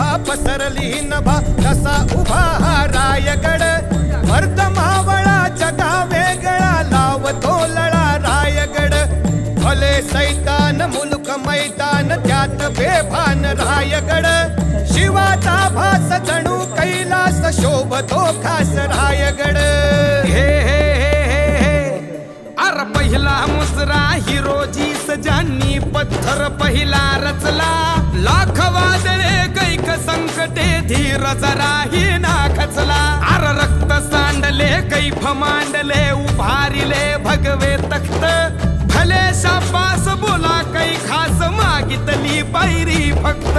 शोभा पसरली नभा कसा उभा हा रायगड. वर्ध मावळा जगा वेगळा लावतो लळा रायगड. भले सैतान मुलुक मैदान त्यात बेभान रायगड. शिवाचा भास जणू कैलास शोभतो खास रायगड. हे हे हे हे हे. अर पहिला मुसरा हिरोजी सजांनी पत्थर पहिला रचला. लाख संकटे धीर जराही ना खचला. अर रक्त सांडले कैफ मांडले उभारिले भगवे तख्त. भले शापास बोला काही खास मागितली पायरी फक्त.